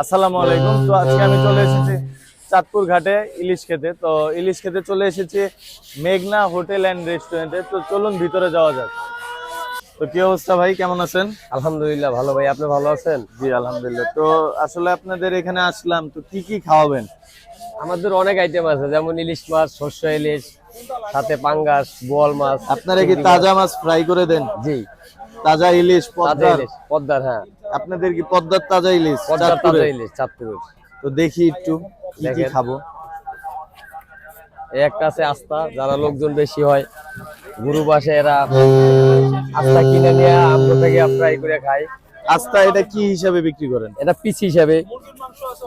আসসালামু আলাইকুম। তো আজকে আমি চলে এসেছি চাঁদপুর ঘাটে ইলিশ খেতে। তো ইলিশ খেতে চলে এসেছি মেঘনা হোটেল অ্যান্ড রেস্টুরেন্টে। তো চলুন ভিতরে যাওয়া যাক। তো কি অবস্থা ভাই কেমন আছেন? আলহামদুলিল্লাহ ভালো ভাই। আপনি ভালো আছেন? জি আলহামদুলিল্লাহ। তো আসলে আপনাদের এখানে আসলাম তো কি কি খাওয়াবেন? আমাদের অনেক আইটেম আছে যেমন ইলিশ মাছ শস্য ইলিশ সাথে পাঙ্গাস বোয়াল মাছ আপনারা কি তাজা মাছ ফ্রাই করে দেন? জি। তাজা ইলিশ পদ্মার? ইলিশ পদ্মার হ্যাঁ। আপনাদের কি পদ্মার তাজা ইলিশ? পদ্মার তাজা ইলিশ চাঁদপুরের। তো দেখি একটু কি কি খাব? একটা আছে আস্থা যারা লোকজন বেশি হয় গুরু বাসে এরা আস্থা কিনে নিয়ে আমরা থেকে ফ্রাই করে খাই আস্তা এটা কি হিসাবে বিক্রি করেন? এটা পিস হিসাবে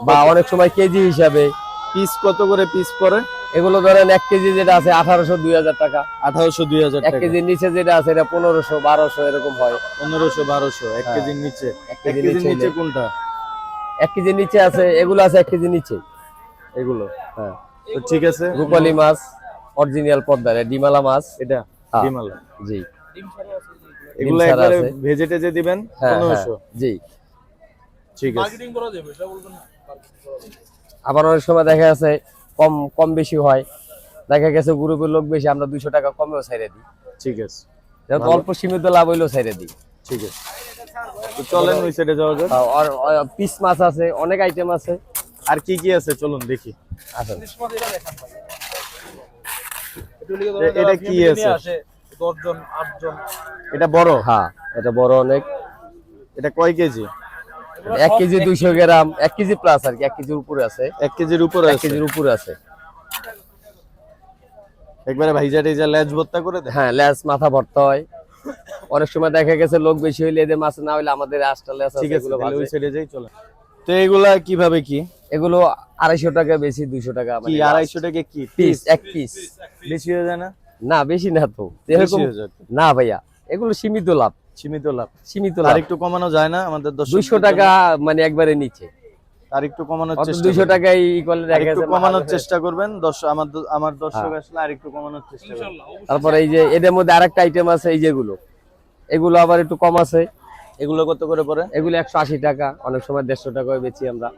বা অনেক সময় কেজি হিসাবে। পিস কত করে পিস পরে এগুলো ধরেন এক কেজি যেটা আছে আঠারোশো দুই হাজার টাকা। আঠারোশো দুই হাজার এক কেজির নিচে যেটা আছে এটা পনেরোশো বারোশো এরকম হয়। পনেরোশো বারোশো এক হ্যাঁ। কেজির নিচে। এক কেজির নিচে কোনটা? এক কেজির নিচে আছে এগুলো আছে এক কেজির নিচে। এগুলো? হ্যাঁ। তো ঠিক আছে। রূপালী মাছ অরিজিনাল পদ্মার ডিমালা মাছ। এটা? হ্যাঁ। ডিমালা? জি। এগুলো একবারে আছে। ভেজে টেজে দিবেন হ্যাঁ পনেরোশো। জি। ঠিক আছে। আবার অনেক সময় দেখা যাচ্ছে কম কম বেশি হয়। দেখা গেছে গ্রুপের লোক বেশি আমরা দুইশো টাকা কমেও ছাইড়ে দিই। ঠিক আছে। যেহেতু অল্প সীমিত লাভ হইলেও ছাইড়ে দিই। ঠিক আছে। চলেন ওই সাইডে যাওয়া যাক। পিস মাছ আছে অনেক আইটেম আছে। আর কি কি আছে? চলুন দেখি। আসেন। এটা কি আছে? এটা বড়? হ্যাঁ এটা বড় অনেক। এটা কয় কেজি? এক কেজি দুইশো গ্রাম এক কেজি প্লাস আর কি এক কেজির উপরে আছে। এক কেজির উপরে এক কেজির উপরে আছে। একবারে ভাইজা টেজা লেজ ভর্তা করে দেন। হ্যাঁ মাথা ভরতে হয়। অনেক সময় দেখা গেছে লোক বেশি হইলে এদের মাছ না হইলে আমাদের আটটা ঠিক আছে ওই। সাইডে যাই চলেন তো এগুলা কীভাবে কি? এগুলো আড়াইশো টাকা বেশি দুইশো টাকা কি আড়াইশো টাকা কি? পিস এক পিস বেশি হয়ে যায় না? না বেশি না তো। এরকম। না ভাইয়া এগুলো সীমিত লাভ। সীমিত লাভ। সীমিত আর লাভ। একটু কমানো যায় না আমাদের দশ দুইশো টাকা মানে একবারে নিচে। আর একটু কমানোর চেষ্টা দুইশো করবেন। টাকাই ই করলে একটু কমানোর চেষ্টা করবেন। দর্শক আমার আমার দর্শক হ্যাঁ। আসলে আর একটু কমানোর চেষ্টা করবেন। তারপরে এই যে এদের মধ্যে আরেকটা আইটেম আছে এই যেগুলো। এগুলো আবার একটু কম আছে। এগুলো কত করে পড়ে? এগুলো একশো আশি টাকা অনেক সময় দেড়শো টাকায় বেচি আমরা।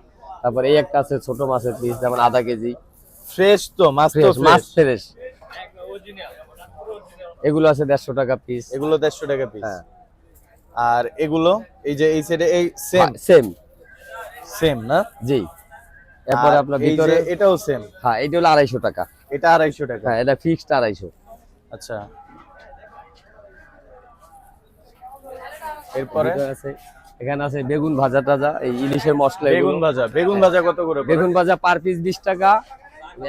তারপরে এই একটা আছে ছোট মাছের পিস যেমন আধা কেজি। ফ্রেশ তো মাছ তো ফ্রেশ মাছ ফ্রেশ এগুলো আছে দেড়শো টাকা পিস এগুলো দেড়শো টাকা পিস হ্যাঁ। আর এগুলো এই যে এই সাইডে এই সেম সেম সেম না? জি। এরপরে আপনার ভিতরে এটাও সেম হ্যাঁ এটা হলো আড়াইশো টাকা। এটা আড়াইশো টাকা। হ্যাঁ এটা ফিক্সড আড়াইশো। আচ্ছা। এরপরে? আছে এখানে আছে বেগুন ভাজা টাজা এই ইলিশের মশলা বেগুন ভাজা বেগুন ভাজা কত করে বেগুন ভাজা পার পিস বিশ টাকা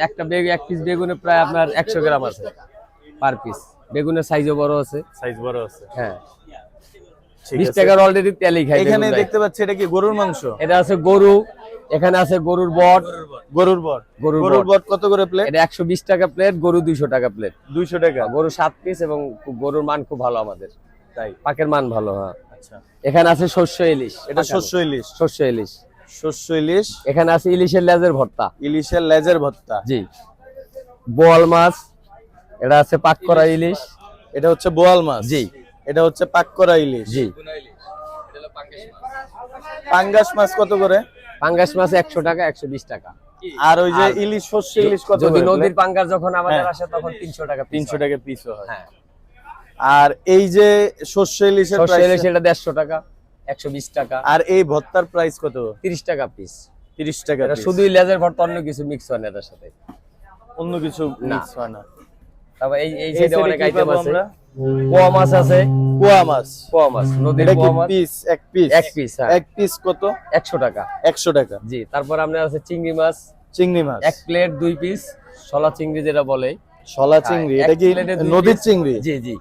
একটা বেগুন এক পিস বেগুনে প্রায় আপনার একশো গ্রাম আছে। পার পিস বেগুনের সাইজও বড় আছে। সাইজ বড় আছে। হ্যাঁ। ঠিক বিশ আছে। টাকার অলরেডি তেলই খাই এখানে দেখতে পাচ্ছি এটা কি গরুর মাংস? এটা আছে গরু এখানে আছে গরুর বট। গরুর বট। গরুর গরুর বট। কত করে প্লেট এটা একশো বিশ টাকা প্লেট গরু দুইশো টাকা প্লেট দুইশো টাকা। গরু সাত পিস এবং গরুর মান খুব ভালো আমাদের। তাই? পাকের মান ভালো হ্যাঁ। আচ্ছা। এখানে আছে শস্য ইলিশ। এটা। শস্য ইলিশ। শস্য ইলিশ। শস্য ইলিশ। এখানে আছে ইলিশের লেজের ভর্তা। ইলিশের লেজের ভর্তা। জি। বোয়াল মাছ। এটা আছে পাক করা ইলিশ। এটা হচ্ছে বোয়াল মাছ। জি। এটা হচ্ছে পাক করা ইলিশ। জি। পাঙ্গাস মাছ কত করে? পাঙ্গাস মাছ একশো টাকা একশো বিশ টাকা। আর ওই যে ইলিশ সর্ষে ইলিশ কত যদি নদীর পাঙ্গাস যখন আমাদের হ্যাঁ। আসে তখন তিনশো টাকা তিনশো টাকা পিস হয়। হ্যাঁ। আর এই যে সর্ষে ইলিশের price- ইলিশ এটা দেড়শো টাকা একশো বিশ টাকা। আর এই ভর্তার প্রাইস কত? তিরিশ টাকা পিস তিরিশ টাকা এটা piece। শুধু লেজের ভর্তা অন্য কিছু মিক্স হয় না এটার সাথে। অন্য কিছু মিক্স হয় না। তারপর এই এই সাইডে অনেক আইটেম আছে। আমরা? পোয়া মাছ আছে? কুয়া মাছ। পোয়া মাছ নদীর পোয়া মাছ? পিস এক পিস এক পিস হ্যাঁ। এক পিস কত? একশো টাকা। একশো টাকা। জি তারপর আপনার আছে চিংড়ি মাছ। চিংড়ি মাছ। এক প্লেট দুই পিস শলা চিংড়ি যেটা বলে। শলা চিংড়ি। হ্যাঁ, এটা কি নদীর চিংড়ি? জি জি।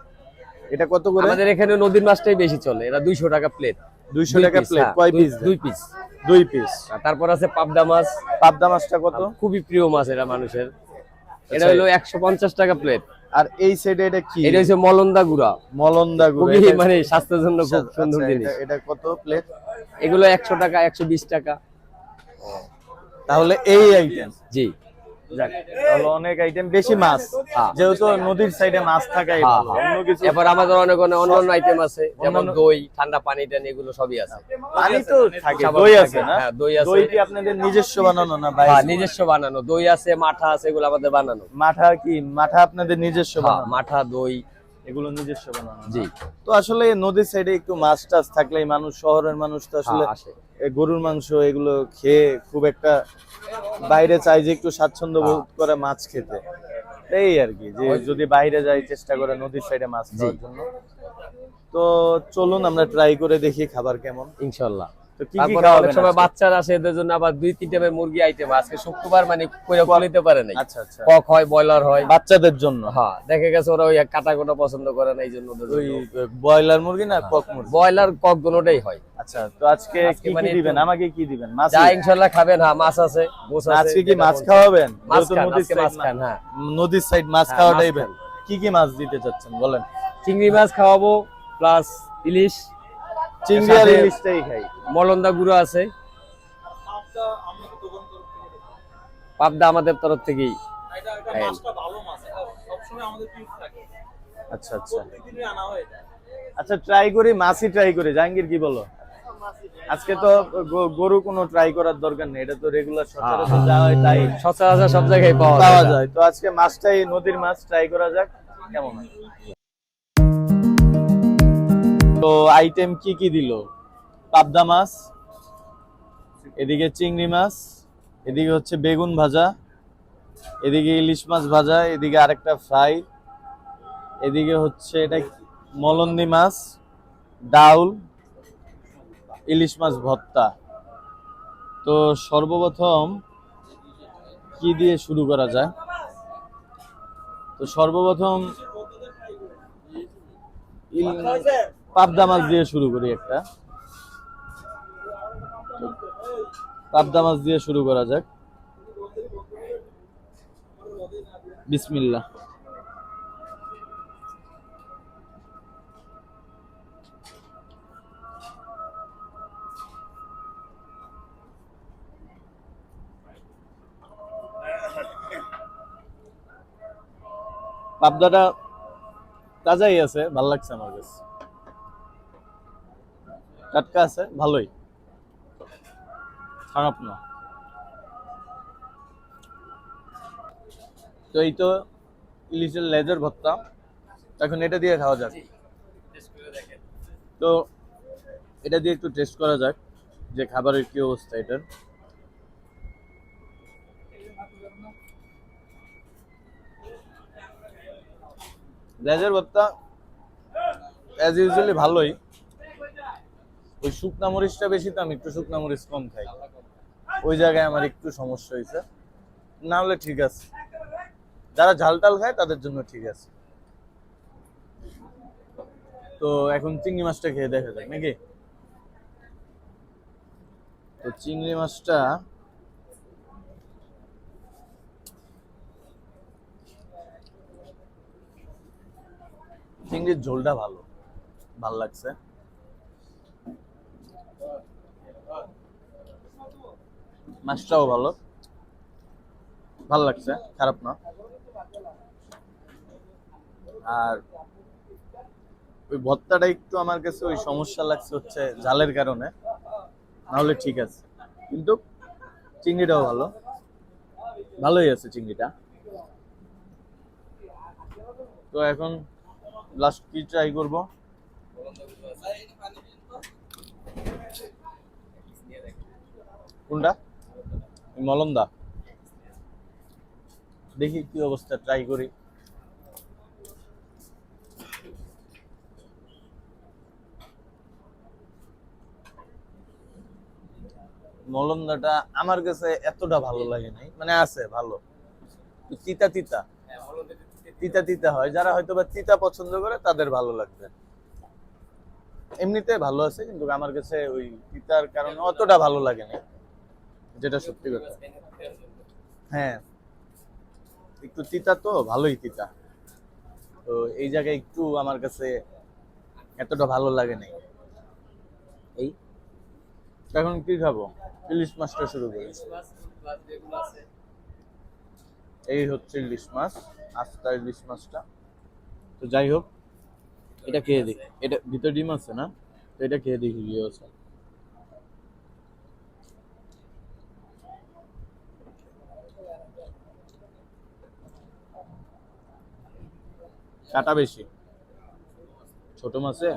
এটা কত করে? আমাদের এখানে নদীর মাছটাই বেশি চলে। এটা দুইশো টাকা প্লেট দুইশো দুই টাকা প্লেট হ্যাঁ, কয় পিস দুই পিস দুই পিস তারপর আছে পাবদা মাছ। পাবদা মাছটা কত? খুবই প্রিয় মাছ এটা মানুষের। এটা আচ্ছা। হলো একশো পঞ্চাশ টাকা প্লেট আর এই সাইডে এটা কি? এটা হচ্ছে মলন্দা গুড়া। মলন্দা গুড়া মানে স্বাস্থ্যের জন্য খুব আচ্ছা, সুন্দর জিনিস। এটা কত প্লেট এগুলো একশো টাকা একশো বিশ টাকা। তাহলে এই আইটেম জি। যাক তাহলে অনেক আইটেম বেশি মাছ। হ্যাঁ। যেহেতু নদীর সাইডে মাছ থাকাই হ্যাঁ, হ্যাঁ। অন্য কিছু এরপর আমাদের অনেক অনেক অন্য অন্য আইটেম আছে যেমন দই ঠান্ডা পানি টানি এগুলো সবই আছে। পানি তো থাকে দই আছে। না? হ্যাঁ, দই আছে। দই কি আপনাদের নিজস্ব বানানো না হ্যাঁ নিজস্ব বানানো। দই আছে মাঠা আছে এগুলো আমাদের বানানো। মাঠা কি? মাঠা আপনাদের নিজস্ব বানানো? মাঠা দই। এগুলো নিজস্ব বানানো জি। তো আসলে নদীর সাইডে একটু মাছ টাছ থাকলেই মানুষ শহরের মানুষ তো আসলে আসে। গরুর মাংস এগুলো খেয়ে খুব একটা বাইরে চাই যে একটু স্বাচ্ছন্দ্য বোধ। করে মাছ খেতে। এই আর কি যে যদি বাইরে যাই চেষ্টা করে নদীর সাইডে মাছ খাওয়ার জন্য। তো চলুন আমরা ট্রাই করে দেখি খাবার কেমন। ইনশাল্লাহ। অনেক সময় বাচ্চারা আসে এদের জন্য আবার দুই তিন টাইপের মুরগি আইটেম আজকে শুক্রবার মানে কইরা খুলিতে পারে নাই। আচ্ছা আচ্ছা। কক হয় ব্রয়লার হয়। বাচ্চাদের জন্য? হ্যাঁ দেখে গেছে ওরা ওই কাটা কোটা পছন্দ করে না এই জন্য। ওই ব্রয়লার মুরগি না কক মুরগি? ব্রয়লার কক দুটোটাই হয়। আচ্ছা তো আজকে আজকে কি কি মানে দিবেন? আমাকে কি দিবেন? মাছ যা ইনশাল্লাহ খাবেন হ্যাঁ মাছ আছে আজকে কি মাছ খাওয়াবেন? মাছ খান, হ্যাঁ। নদীর সাইড মাছ হ্যাঁ, খাওয়াটাই। কি কি মাছ দিতে চাচ্ছেন? বলেন। চিংড়ি মাছ খাওয়াবো প্লাস ইলিশ চিংড়ি আর ইলিশটাই খাই। মলন্দা গুঁড়ো আছে। পাবদা আমাদের তরফ থেকেই আচ্ছা আচ্ছা। আচ্ছা ট্রাই করি মাছই ট্রাই করি। জাহাঙ্গীর কি বলো? আজকে তো গরু কোনো ট্রাই করার দরকার নেই এটা তো রেগুলার সচরাচর যা হয় তাই। সচরাচর সব জায়গায় পাওয়া যায়। যায়। তো আজকে মাছটাই নদীর মাছ ট্রাই করা যাক কেমন হয়? তো আইটেম কি কি দিল? পাবদা মাছ, এদিকে চিংড়ি মাছ, এদিকে হচ্ছে বেগুন ভাজা, এদিকে ইলিশ মাছ ভাজা, এদিকে আরেকটা ফ্রাই, এদিকে হচ্ছে এটা মলন্দি মাছ, ডাউল, ইলিশ মাছ ভর্তা। তো সর্বপ্রথম কি দিয়ে শুরু করা যায়? তো সর্বপ্রথম পাবদা মাছ দিয়ে শুরু করি একটা। পাবদা মাছ দিয়ে শুরু করা যাক। বিসমিল্লা পাবদাটা তাজাই আছে, ভালো লাগছে আমার কাছে। টাটকা আছে ভালোই। খারাপ না। তো এই তো ইলিশের লেজের ভর্তা। এখন এটা দিয়ে খাওয়া যাক। তো এটা দিয়ে একটু টেস্ট করা যাক যে খাবারের কি অবস্থা এটার। লেজের ভর্তা অ্যাজ ইউজুয়ালি ভালোই। ওই শুকনা মরিচটা বেশি তো, আমি একটু শুকনা মরিচ কম খাই। ওই জায়গায় আমার একটু সমস্যা হয়েছে। না হলে ঠিক আছে। যারা ঝাল টাল খায়, তাদের জন্য ঠিক আছে। তো এখন চিংড়ি মাছটা খেয়ে দেখা যাক, নাকি? তো চিংড়ি মাছটা চিংড়ির ঝোলটা ভালো, ভালো লাগছে। মাছটাও ভালো। ভালো লাগছে, খারাপ না। আর ওই ভর্তাটা একটু আমার কাছে ওই সমস্যা লাগছে হচ্ছে জালের কারণে। নাহলে ঠিক আছে। কিন্তু চিংড়িটাও ভালো। ভালোই আছে চিংড়িটা। তো এখন লাস্ট কি ট্রাই করব? কোনটা? মলমদা দেখি কি অবস্থা ট্রাই করি। আমার কাছে এতটা ভালো লাগে নাই। মানে আছে, ভালো। তিতা তিতা। তিতা তিতা হয়। যারা হয়তো বা তিতা পছন্দ করে, তাদের ভালো লাগবে। এমনিতে ভালো আছে, কিন্তু আমার কাছে ওই তিতার কারণে অতটা ভালো লাগে না যেটা সত্যি কথা। হ্যাঁ। একটু তিতা তো ভালোই তিতা। তো এই জায়গায় একটু আমার কাছে এতটা ভালো লাগে নাই। এই? এখন কি খাব? ইলিশ মাছটা শুরু করি। এই হচ্ছে ইলিশ মাছ আস্তা ইলিশ মাছটা। তো যাই হোক এটা খেয়ে দেখি। এটা ভিতরে ডিম আছে না? তো এটা খেয়ে দেখি আছে কাটা বেশি। ছোট মাছে?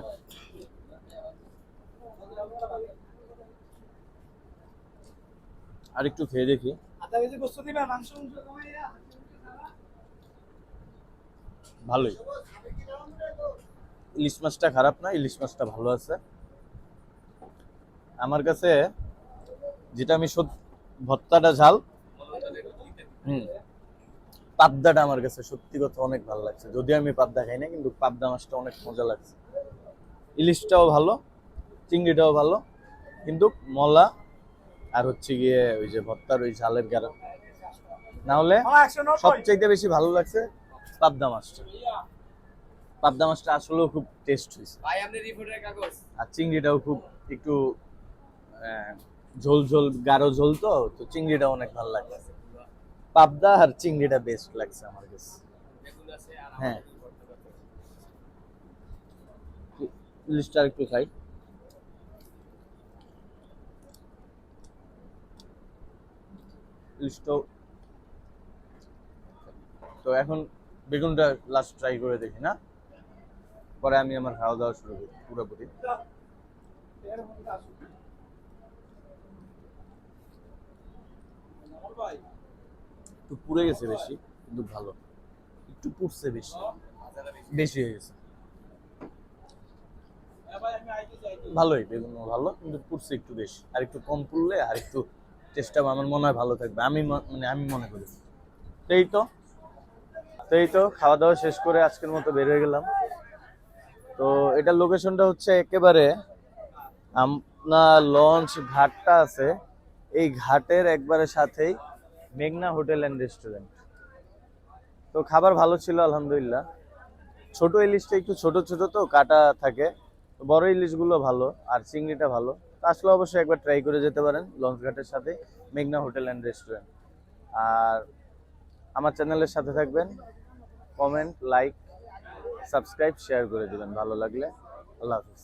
আর একটু খেয়ে দেখি। ভালোই। ইলিশ মাছটা খারাপ না ইলিশ মাছটা ভালো আছে। আমার কাছে যেটা আমি সত- ভর্তাটা ঝাল। হুম। পাবদাটা আমার কাছে সত্যি কথা অনেক ভালো লাগছে। যদিও আমি পাবদা খাই না কিন্তু পাবদা মাছটা অনেক মজা লাগছে। ইলিশটাও ভালো চিংড়িটাও ভালো কিন্তু মলা আর হচ্ছে গিয়ে ওই যে ভর্তার ওই ঝালের গাড়া। না হলে সবচাইতে বেশি ভালো লাগছে পাবদা মাছটা। পাবদা মাছটা আসলেও খুব টেস্ট হয়েছে। ভাই আপনি রিপোর্টের কাগজ। আর চিংড়িটাও খুব একটু আহ, ঝোল ঝোল গাঢ় ঝোল তো তো চিংড়িটা অনেক ভালো লাগছে। পাবদা আর চিংড়িটা বেস্ট লাগছে আমার কাছে। হ্যাঁ। ইলিশটা একটু খাই। ইলিশটাও তো এখন বেগুনটা লাস্ট ট্রাই করে দেখি, না? পরে আমি আমার খাওয়া দাওয়া শুরু করি, পুরোপুরি। একটু পুড়ে গেছে বেশি, কিন্তু ভালো। একটু পুড়ছে বেশি। বেশি হয়ে গেছে। ভালোই, বেগুন ভালো, কিন্তু পুড়ছে একটু বেশি। আর একটু কম পুড়লে আর একটু টেস্টটা আমার মনে হয় ভালো থাকবে। আমি মানে আমি মনে করি। এই তো এই তো, খাওয়া দাওয়া শেষ করে আজকের মতো বের হয়ে গেলাম। তো এটার লোকেশনটা হচ্ছে একেবারে আপনার লঞ্চ ঘাটটা আছে। এই ঘাটের একবারে সাথেই মেঘনা হোটেল অ্যান্ড রেস্টুরেন্ট তো খাবার ভালো ছিল, আলহামদুলিল্লাহ। ছোট ইলিশটা একটু ছোট ছোট তো, কাটা থাকে। বড় ইলিশগুলো ভালো, আর চিংড়িটা ভালো। তো আসলে অবশ্যই একবার ট্রাই করে যেতে পারেন লঞ্চ ঘাটের সাথে, মেঘনা হোটেল অ্যান্ড রেস্টুরেন্ট আর আমার চ্যানেলের সাথে থাকবেন কমেন্ট লাইক সাবস্ক্রাইব শেয়ার করে দেবেন, ভালো লাগলে। আল্লাহ হাফিজ।